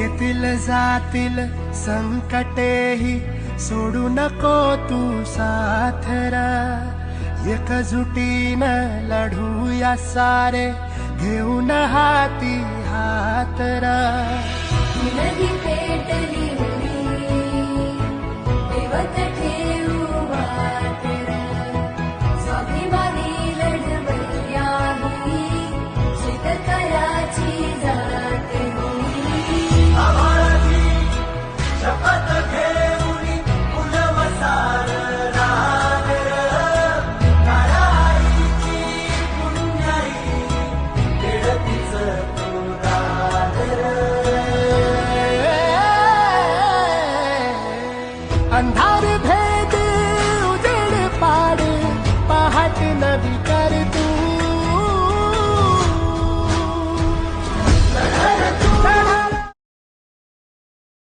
घेतील जातील संकटेही सोडू नको तू साथरा एकजुटीन लढूया सारे, घेऊन हाती हातरा पेटली स्वाभिमानी लढवैयाही शेतकऱ्याची 他的配